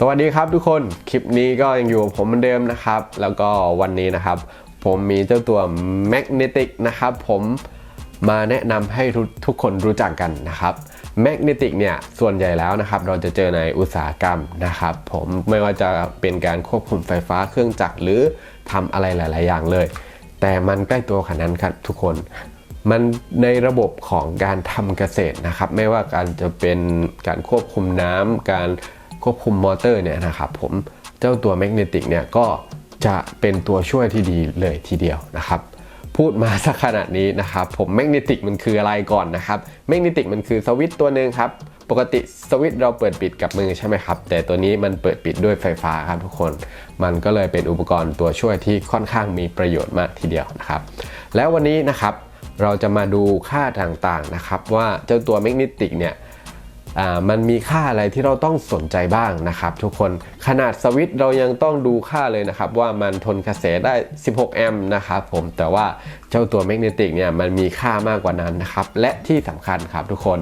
สวัสดีครับทุกคน คลิปนี้ก็ยังอยู่กับผมเหมือนเดิมนะครับ แล้วก็วันนี้นะครับ ผมมีเจ้าตัว Magnetic นะครับ ผมมาแนะนำให้ทุกคนรู้จักกันนะครับ Magnetic เนี่ย ส่วนใหญ่แล้วนะครับ เราจะเจอในอุตสาหกรรมนะครับ ผมไม่ว่าจะเป็นการควบคุมไฟฟ้าเครื่องจักรหรือทำอะไรหลาย ๆ อย่างเลย แต่มันใกล้ตัวขนาดนั้นครับทุกคนมันในระบบของการทำเกษตรนะครับ ไม่ว่าการจะเป็นการควบคุมน้ำการ ควบคุมมอเตอร์เนี่ยนะครับผมเจ้าตัวแมกเนติกเนี่ยก็จะเป็นตัวช่วยที่ดีเลยทีเดียวนะครับ พูดมาสักขนาดนี้นะครับผมแมกเนติกมันคืออะไรก่อนนะครับแมกเนติกมันคือสวิตตัวหนึ่งครับปกติสวิตช์เราเปิดปิดกับมือใช่ไหมครับ แต่ตัวนี้มันเปิดปิดด้วยไฟฟ้าครับทุกคน มันก็เลยเป็นอุปกรณ์ตัวช่วยที่ค่อนข้างมีประโยชน์มากทีเดียวนะครับ แล้ววันนี้นะครับเราจะมาดูค่าต่างๆนะครับ ว่าเจ้าตัวแมกเนติกเนี่ย มันมีค่าอะไรที่เราต้องสนใจบ้างนะครับ ทุกคนขนาดสวิตเรายังต้องดูค่าเลยนะครับ ว่ามันทนกระแสได้ 16 แอมป์นะครับผมแต่ว่าเจ้าตัวแมกเนติกเนี่ยมันมีค่ามากกว่านั้นนะครับ และที่สำคัญครับทุกคน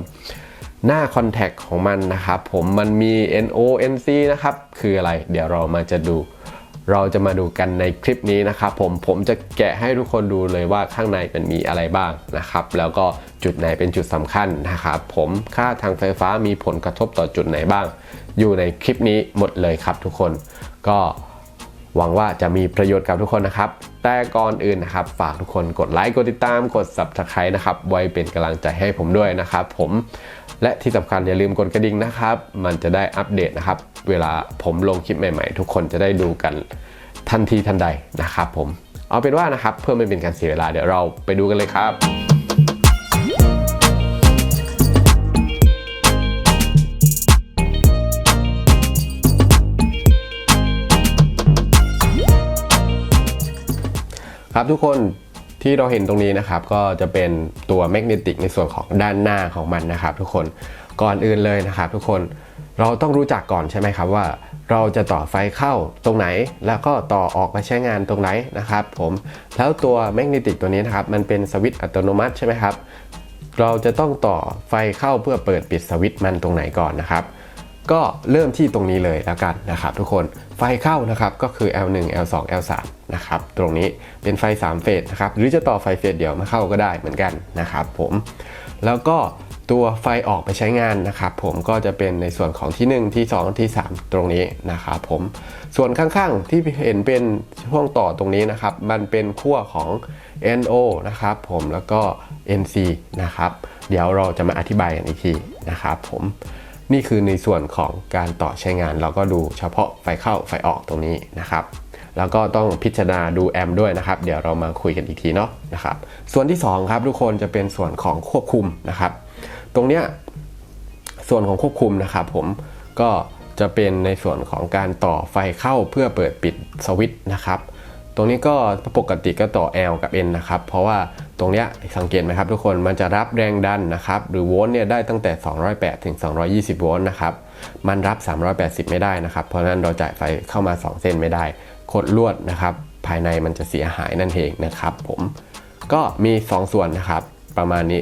หน้าคอนแทคของมันนะครับผมมันมี NO NC นะครับ คืออะไร เดี๋ยวเรามาจะดู เราจะมาดูกันในคลิปนี้นะครับผมผมจะแกะให้ทุกคนดูเลยว่าข้างในมันมีอะไรบ้างนะครับ แล้วก็จุดไหนเป็นจุดสำคัญนะครับผมค่าทางไฟฟ้ามีผลกระทบต่อจุดไหนบ้าง อยู่ในคลิปนี้หมดเลยครับทุกคนก็ หวังว่าจะมีประโยชน์กับทุกคนนะครับ แต่ก่อนอื่นนะครับ ฝากทุกคนกดไลค์กดติดตามกด subscribe นะครับไว้เป็นกำลังใจให้ผมด้วยนะครับผมและที่สำคัญอย่าลืมกดกระดิ่งนะครับ มันจะได้อัปเดตนะครับ เวลาผมลงคลิปใหม่ๆ ทุกคนจะได้ดูกันทันทีทันใดนะครับผมเอาเป็นว่านะครับเพื่อไม่เป็นการเสียเวลาเดี๋ยวเราไปดูกันเลยครับ ครับทุกคนที่เราเห็นตรงนี้นะครับ ก็จะเป็นตัวแมกเนติกในส่วนของด้านหน้าของมันนะครับ ทุกคนก่อนอื่นเลยนะครับ ทุกคนเราต้องรู้จักก่อนใช่ไหมครับว่า เราจะต่อไฟเข้าตรงไหน แล้วก็ต่อออกมาใช้งานตรงไหนนะครับผมแล้วตัวแมกเนติกตัวนี้นะครับมันเป็นสวิตช์อัตโนมัติใช่ไหมครับเราจะต้องต่อไฟเข้าเพื่อเปิดปิดสวิตช์มันตรงไหนก่อนนะครับ ก็เริ่มที่ตรงนี้เลยแล้วกันนะครับทุกคนไฟเข้านะครับก็คือ L1 L2 L3 นะครับตรงนี้เป็นไฟ 3 เฟสนะครับหรือจะต่อไฟเฟสเดียวมาเข้าก็ได้เหมือนกันนะครับผมแล้วก็ตัวไฟออกไปใช้งานนะครับผมก็จะเป็นในส่วนของที่ 1 ที่ 2 ที่ 3 ตรงนี้นะครับผมส่วนข้างๆที่เห็นเป็นช่วงต่อตรงนี้นะครับมันเป็นขั้วของ NO นะครับผมแล้วก็ NC นะครับเดี๋ยวเราจะมาอธิบายกันอีกทีนะครับผม นี่คือในส่วนของการต่อใช้งาน เราก็ดูเฉพาะไฟเข้าไฟออกตรงนี้นะครับแล้วก็ต้องพิจารณาดูแอมด้วยนะครับ เดี๋ยวเรามาคุยกันอีกทีเนาะนะครับส่วนที่2ครับทุกคนจะเป็นส่วนของควบคุมนะครับ ตรงเนี้ยส่วนของควบคุมนะครับผมก็จะเป็นในส่วนของการต่อไฟเข้าเพื่อเปิดปิดสวิตช์นะครับ ตรงนี้ก็ปกติก็ต่อ L กับ N นะครับ เพราะว่า ตรงเนี้ยสังเกตไหมครับทุกคนมันจะรับแรงดันนะครับ หรือโวลต์เนี่ยได้ตั้งแต่ 208 ถึง 220 โวลต์นะครับ มันรับ 380 ไม่ได้นะครับ เพราะฉะนั้นเราจ่ายไฟเข้ามา 2 เส้นไม่ได้คดลวดนะครับ ภายในมันจะเสียหายนั่นเองนะครับ ผมก็มี 2 ส่วนนะครับ ประมาณนี้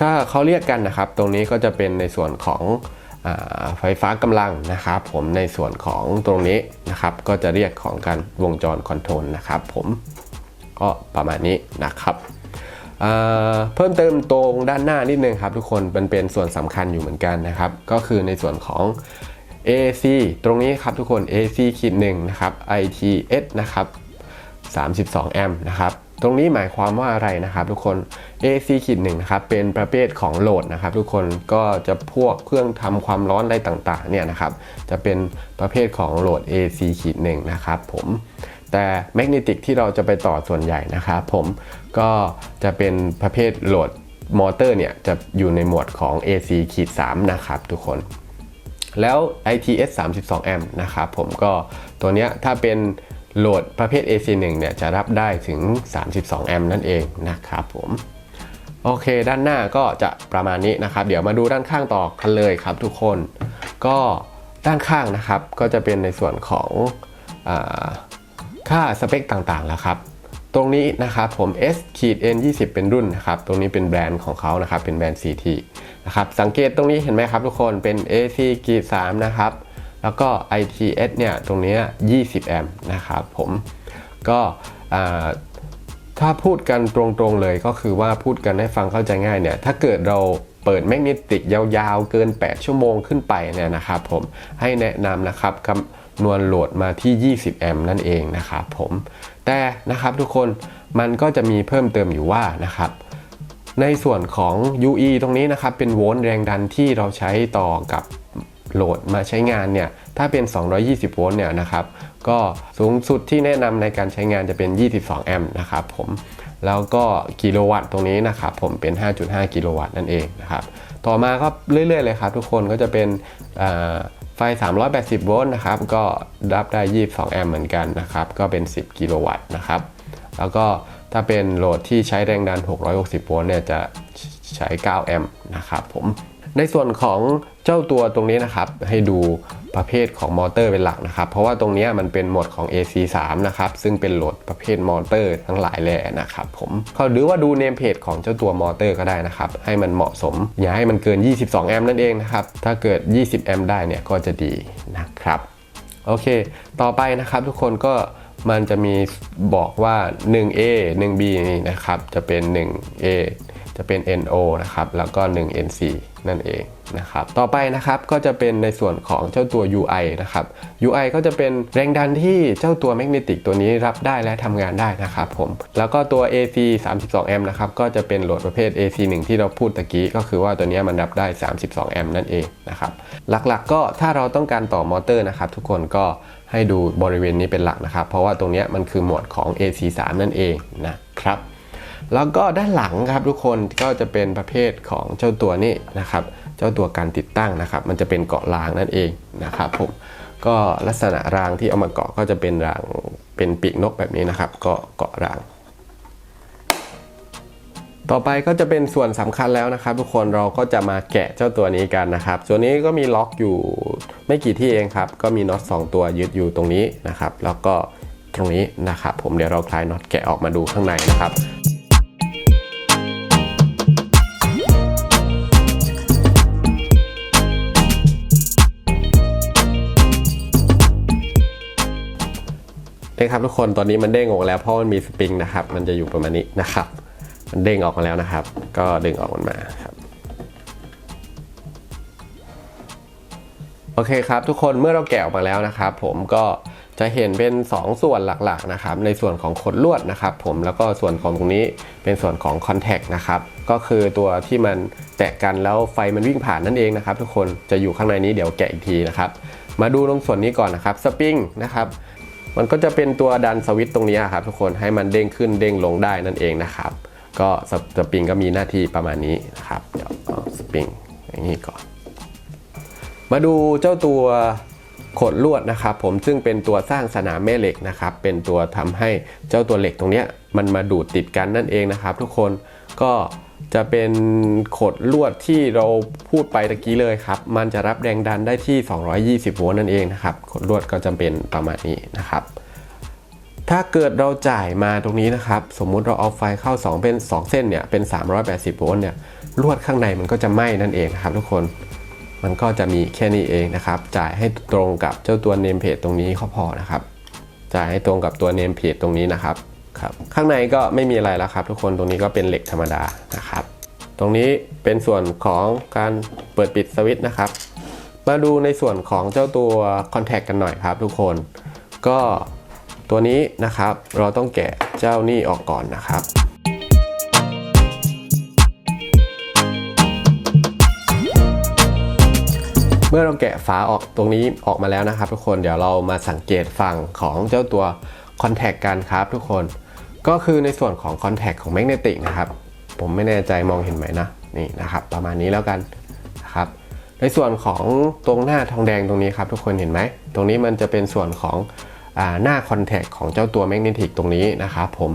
ถ้าเขาเรียกกันนะครับ ตรงนี้ก็จะเป็นในส่วนของไฟฟ้ากำลังนะครับ ผมในส่วนของตรงนี้นะครับ ก็จะเรียกของการวงจรคอนโทรลนะครับ ผมก็ประมาณนี้นะครับ เพิ่มเติมตรงด้านหน้านิดนึงครับทุกคนมันเป็นส่วนสำคัญอยู่เหมือนกันนะครับ ก็คือในส่วนของ AC ตรงนี้ครับทุกคน AC ขีดหนึ่งนะครับ ITS นะครับ32แอมป์นะครับตรงนี้หมายความว่าอะไรนะครับ ทุกคน AC ขีดหนึ่งนะครับเป็นประเภทของโหลดนะครับ ทุกคนก็จะพวกเครื่องทำความร้อนอะไรต่างๆเนี่ยนะครับ จะเป็นประเภทของโหลด AC ขีดหนึ่งนะครับผม แต่แมกเนติกที่เราจะไปต่อส่วนใหญ่นะครับผมก็จะเป็นประเภทโหลดมอเตอร์เนี่ยจะอยู่ในหมวดของ AC ขีด3นะครับทุกคนแล้ว ITS 32 แอมป์นะครับผมก็ตัวเนี้ยถ้าเป็นโหลดประเภท AC1 เนี่ยจะรับได้ถึง 32 แอมป์นั่นเองนะครับผมโอเค ด้านหน้าก็จะประมาณนี้นะครับ เดี๋ยวมาดูด้านข้างต่อกันเลยครับทุกคน ก็ด้านข้างนะครับก็จะเป็นในส่วนของอ ค่าสเปคต่างๆแล้วครับ ตรงนี้นะครับผม S ขีด N 20เป็นรุ่นนะครับ ตรงนี้เป็นแบรนด์ของเขานะครับ เป็นแบรนด์ CT นะครับ สังเกตตรงนี้เห็นไหมครับทุกคน เป็น AC ขีด3นะครับ แล้วก็ ITS เนี่ย ตรงนี้ย20 แอมป์นะครับผม ก็ถ้าพูดกันตรงๆเลยก็คือว่าพูดกันให้ฟังเข้าใจง่ายเนี่ย ถ้าเกิดเราเปิดแมกเนติกยาวๆ เกิน 8 ชั่วโมงขึ้นไปเนี่ยนะครับผม ให้แนะนำนะครับคำ นวณโหลดมาที่ 20 แอมป์นั่นเองนะครับผมแต่นะครับทุกคนมันก็จะมีเพิ่มเติมอยู่ว่านะครับในส่วนของ UE ตรงนี้นะครับเป็นโวลต์แรงดันที่เราใช้ต่อกับโหลดมาใช้งานเนี่ยถ้าเป็น 220 โวลต์เนี่ยนะครับก็สูงสุดที่แนะนำในการใช้งานจะเป็น 22 แอมป์นะครับผมแล้วก็กิโลวัตต์ตรงนี้นะครับผมเป็น 5.5 กิโลวัตต์นั่นเองนะครับต่อมาก็เรื่อยๆเลยครับทุกคนก็จะเป็นอ่า ฟ 380 โวลต์นะครับ ก็รับได้ 22 แอมป์เหมือนกันนะครับ ก็เป็น 10 กิโลวัตต์นะครับ แล้วก็ถ้าเป็นโหลดที่ใช้แรงดัน 660 โวลต์เนี่ยจะใช้ 9 แอมป์นะครับผม ในส่วนของเจ้าตัวตรงนี้นะครับให้ดูประเภทของมอเตอร์เป็นหลักนะครับ เพราะว่าตรงนี้มันเป็นโหมดของ AC3 นะครับ ซึ่งเป็นโหลดประเภทมอเตอร์ทั้งหลายแหล่นะครับผมเขาหรือว่าดูเนมเพจของเจ้าตัวมอเตอร์ก็ได้นะครับ ให้มันเหมาะสม อย่าให้มันเกิน 22 แอมป์นั่นเองนะครับ ถ้าเกิด 20 แอมป์ได้เนี่ยก็จะดีนะครับ โอเค ต่อไปนะครับทุกคนก็มันจะมีบอกว่า 1A 1B นี่นะครับ จะเป็น 1A จะเป็น NO นะครับ แล้วก็ 1NC นั่นเองนะครับ ต่อไปนะครับก็จะเป็นในส่วนของเจ้าตัว UI นะครับ UI ก็จะเป็นแรงดันที่เจ้าตัวแมกเนติกตัวนี้รับได้และทำงานได้นะครับผม แล้วก็ตัว AC 32แอมป์นะครับ ก็จะเป็นโหลดประเภท AC 1 ที่เราพูดตะกี้ ก็คือว่าตัวนี้มันรับได้ 32แอมป์นั่นเองนะครับ หลักๆ ก็ถ้าเราต้องการต่อมอเตอร์นะครับ ทุกคนก็ให้ดูบริเวณนี้เป็นหลักนะครับ เพราะว่าตรงนี้มันคือหมวดของ AC3 นั่นเองนะครับ แล้วก็ด้านหลังครับทุกคนก็จะเป็นประเภทของเจ้าตัวนี้นะครับ เจ้าตัวการติดตั้งนะครับ มันจะเป็นเกาะรางนั่นเองนะครับผมก็ลักษณะรางที่เอามาเกาะก็จะเป็นรางเป็นปีกนกแบบนี้นะครับ ก็เกาะราง ต่อไปก็จะเป็นส่วนสำคัญแล้วนะครับ ทุกคนเราก็จะมาแกะเจ้าตัวนี้กันนะครับส่วนนี้ก็มีล็อกอยู่ไม่กี่ที่เองครับ ก็มีน็อต2ตัวยึดอยู่ตรงนี้นะครับ แล้วก็ตรงนี้นะครับ ผมเดี๋ยวเราคลายน็อตแกะออกมาดูข้างในนะครับ นี่ครับทุกคนตอนนี้มันเด้งออกแล้วเพราะมันมีสปริงนะครับ มันจะอยู่ประมาณนี้นะครับ มันเด้งออกมาแล้วนะครับ ก็ดึงออกมันมาครับโอเคครับทุกคนเมื่อเราแกะออกมาแล้วนะครับ ผมก็จะเห็นเป็น 2 ส่วนหลักๆนะครับ ในส่วนของขดลวดนะครับ ผมแล้วก็ส่วนของตรงนี้เป็นส่วนของคอนแทคนะครับก็คือตัวที่มันแตะกันแล้วไฟมันวิ่งผ่านนั่นเองนะครับ ทุกคนจะอยู่ข้างในนี้เดี๋ยวแกะอีกทีนะครับ มาดูตรงส่วนนี้ก่อนนะครับสปริงนะครับ มันก็จะเป็นตัวดันสวิตช์ตรงนี้ครับทุกคนให้มันเด้งขึ้นเด้งลงได้นั่นเองนะครับ ก็สปริงก็มีหน้าที่ประมาณนี้นะครับเดี๋ยวเอาสปริงอย่างนี้ก่อน มาดูเจ้าตัวขดลวดนะครับผมซึ่งเป็นตัวสร้างสนามแม่เหล็กนะครับเป็นตัวทำให้เจ้าตัวเหล็กตรงเนี้ยมันมาดูดติดกันนั่นเองนะครับ ทุกคนก็ จะเป็นขดลวดที่เราพูดไปตะกี้เลยครับ มันจะรับแรงดันได้ที่ 220 โวลต์นั่นเองนะครับ ขดลวดก็จะเป็นประมาณนี้นะครับ ถ้าเกิดเราจ่ายมาตรงนี้นะครับ สมมุติเราเอาไฟเข้า 2 เป็น 2 เส้นเนี่ย เป็น 380 โวลต์เนี่ย ลวดข้างในมันก็จะไหม้นั่นเองนะครับทุกคน มันก็จะมีแค่นี้เองนะครับ จ่ายให้ตรงกับเจ้าตัวเนมเพจตรงนี้ก็พอนะครับ จ่ายให้ตรงกับตัวเนมเพจตรงนี้นะครับ ครับข้างในก็ไม่มีอะไรแล้วครับ ทุกคนตรงนี้ก็เป็นเหล็กธรรมดานะครับ ตรงนี้เป็นส่วนของการเปิดปิดสวิตช์นะครับ มาดูในส่วนของเจ้าตัวคอนแทคกันหน่อยครับ ทุกคนก็ตัวนี้นะครับเราต้องแกะเจ้านี่ออกก่อนนะครับเมื่อเราแกะฝาออกตรงนี้ออกมาแล้วนะครับ ทุกคนเดี๋ยวเรามาสังเกตฝั่งของเจ้าตัวคอนแทคกันครับทุกคน ก็คือในส่วนของคอนแทคของแมกเนติกนะครับ ผมไม่แน่ใจมองเห็นไหมนะนี่นะครับ ประมาณนี้แล้วกันนะครับ ในส่วนของตรงหน้าทองแดงตรงนี้ครับ ทุกคนเห็นไหม ตรงนี้มันจะเป็นส่วนของอหน้าคอนแทคของเจ้าตัวแมกเนติกตรงนี้นะครับผม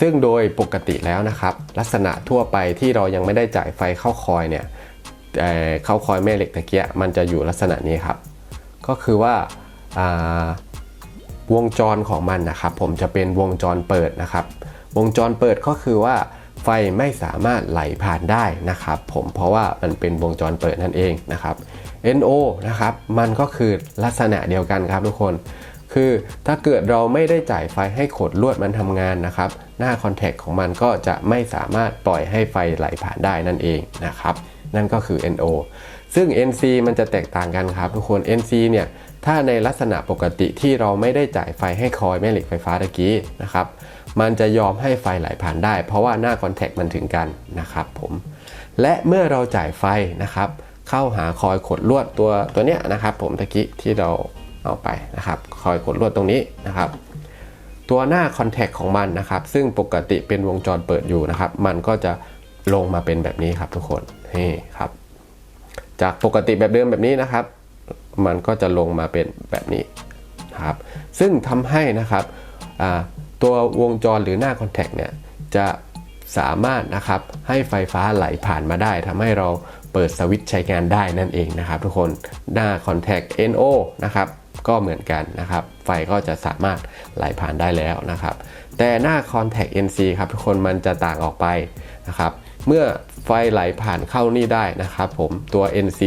ซึ่งโดยปกติแล้วนะครับ ลักษณะทั่วไปที่เรายังไม่ได้จ่ายไฟเข้าคอยเนี่ยเข้าคอยแม่เหล็กตะเกียมันจะอยู่ลักษณะนี้ครับ ก็คือว่า วงจรของมันนะครับ ผมจะเป็นวงจรเปิดนะครับ วงจรเปิดก็คือว่าไฟไม่สามารถไหลผ่านได้นะครับ ผมเพราะว่ามันเป็นวงจรเปิดนั่นเองนะครับ NO นะครับมันก็คือลักษณะเดียวกันครับทุกคน คือถ้าเกิดเราไม่ได้จ่ายไฟให้ขดลวดมันทำงานนะครับ หน้าคอนแทคของมันก็จะไม่สามารถปล่อยให้ไฟไหลผ่านได้นั่นเองนะครับ นั่นก็คือ NO ซึ่ง NC มันจะแตกต่างกันครับทุกคน NC เนี่ย ถ้าในลักษณะปกติที่เราไม่ได้จ่ายไฟให้คอยแม่เหล็กไฟฟ้าตะกี้นะครับ มันจะยอมให้ไฟไหลผ่านได้ เพราะว่าหน้าคอนแทคมันถึงกันนะครับผมและเมื่อเราจ่ายไฟนะครับ เข้าหาคอยขดลวดตัวตัวเนี้ยนะครับ ผมตะกี้ที่เราเอาไปนะครับคอยขดลวดตรงนี้นะครับตัวหน้าคอนแทคของมันนะครับ ซึ่งปกติเป็นวงจรเปิดอยู่นะครับ มันก็จะลงมาเป็นแบบนี้ครับทุกคนนี่ครับ จากปกติแบบเดิมแบบนี้นะครับ มันก็จะลงมาเป็นแบบนี้ครับ ซึ่งทำให้นะครับตัววงจรหรือหน้าคอนแทคเนี่ยจะสามารถนะครับให้ไฟฟ้าไหลผ่านมาได้ทำให้เราเปิดสวิตช์ใช้งานได้นั่นเองนะครับทุกคนหน้าคอนแทค NO นะครับก็เหมือนกันนะครับ ไฟก็จะสามารถไหลผ่านได้แล้วนะครับ แต่หน้า Contact NC ครับทุกคนมันจะต่างออกไปนะครับ เมื่อไฟไหลผ่านเข้านี่ได้นะครับ ผมตัว NC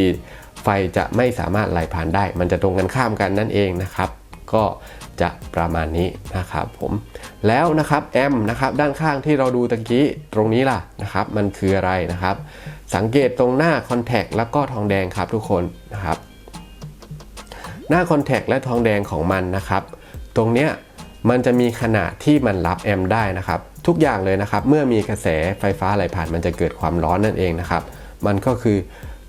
ไฟจะไม่สามารถไหลผ่านได้ มันจะตรงกันข้ามกันนั่นเองนะครับ ก็จะประมาณนี้นะครับผมแล้วนะครับแอมนะครับด้านข้างที่เราดูตะกี้ตรงนี้ล่ะนะครับ มันคืออะไรนะครับ สังเกตตรงหน้า Contact แล้วก็ทองแดงครับทุกคนนะครับ หน้าคอนแทคและทองแดงของมันนะครับ ตรงเนี้ยมันจะมีขนาดที่มันรับแอมได้นะครับ ทุกอย่างเลยนะครับ เมื่อมีกระแสไฟฟ้าไหลผ่านมันจะเกิดความร้อนนั่นเองนะครับ มันก็คือ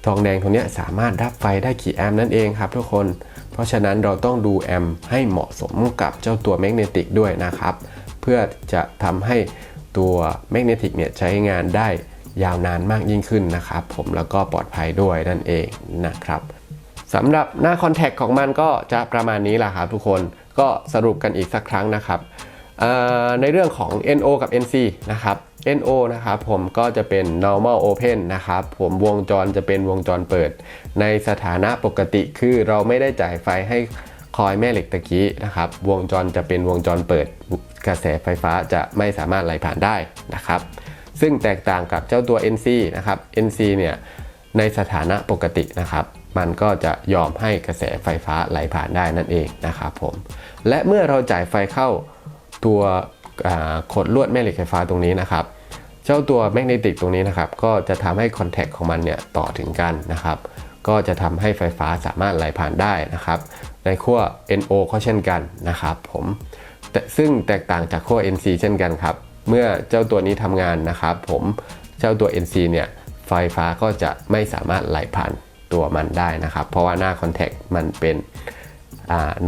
ทองแดงตรงนี้สามารถรับไฟได้กี่แอมป์นั่นเองครับทุกคน เพราะฉะนั้นเราต้องดูแอมป์ให้เหมาะสมกับเจ้าตัวแมกเนติกด้วยนะครับ เพื่อจะทำให้ตัวแมกเนติกเนี่ยใช้งานได้ยาวนานมากยิ่งขึ้นนะครับผมแล้วก็ปลอดภัยด้วยนั่นเองนะครับสำหรับหน้าคอนแทคของมันก็จะประมาณนี้แหละครับทุกคนก็สรุปกันอีกสักครั้งนะครับในเรื่องของ NO กับ NC นะครับ NO นะครับผมก็จะเป็น normal open นะครับผมวงจรจะเป็นวงจรเปิด ในสถานะปกติคือเราไม่ได้จ่ายไฟให้คอยแม่เหล็กตะกี้นะครับ วงจรจะเป็นวงจรเปิด กระแสไฟฟ้าจะไม่สามารถไหลผ่านได้นะครับ ซึ่งแตกต่างกับเจ้าตัว NC นะครับ NC เนี่ยในสถานะปกตินะครับ มันก็จะยอมให้กระแสไฟฟ้าไหลผ่านได้นั่นเองนะครับผมและเมื่อเราจ่ายไฟเข้าตัว ขดลวดแม่เหล็กไฟฟ้าตรงนี้นะครับ เจ้าตัวแมกเนติกตรงนี้นะครับ ก็จะทำให้คอนแทคของมันเนี่ยต่อถึงกันนะครับ ก็จะทำให้ไฟฟ้าสามารถไหลผ่านได้นะครับ ในขั้ว NO ก็เช่นกันนะครับ ผมแต่ซึ่งแตกต่างจากขั้ว NC เช่นกันครับ เมื่อเจ้าตัวนี้ทำงานนะครับ ผมเจ้าตัว NC เนี่ยไฟฟ้าก็จะไม่สามารถไหลผ่านตัวมันได้นะครับ เพราะว่าหน้าคอนแทคมันเป็น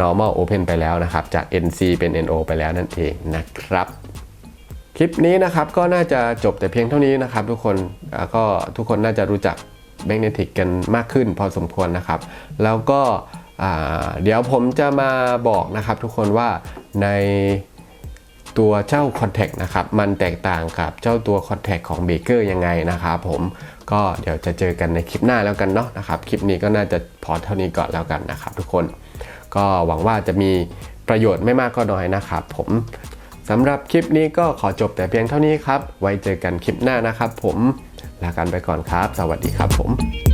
normal open ไปแล้วนะครับ จาก NC เป็น NO ไปแล้วนั่นเองนะครับคลิปนี้นะครับก็น่าจะจบแต่เพียงเท่านี้นะครับ ทุกคนก็ทุกคนน่าจะรู้จักแมกเนติกกันมากขึ้นพอสมควรนะครับ แล้วก็เดี๋ยวผมจะมาบอกนะครับทุกคนว่าในตัวเจ้า Contact นะครับ มันแตกต่างกับเจ้าตัว Contact ของ Baker ยังไงนะครับผมก็เดี๋ยวจะเจอกันในคลิปหน้าแล้วกันเนาะนะครับ คลิปนี้ก็น่าจะพอเท่านี้ก่อนแล้วกันนะครับทุกคน ก็หวังว่าจะมีประโยชน์ไม่มากก็น้อยนะครับผมสำหรับคลิปนี้ก็ขอจบแต่เพียงเท่านี้ครับ ไว้เจอกันคลิปหน้านะครับผม ลากันไปก่อนครับ สวัสดีครับผม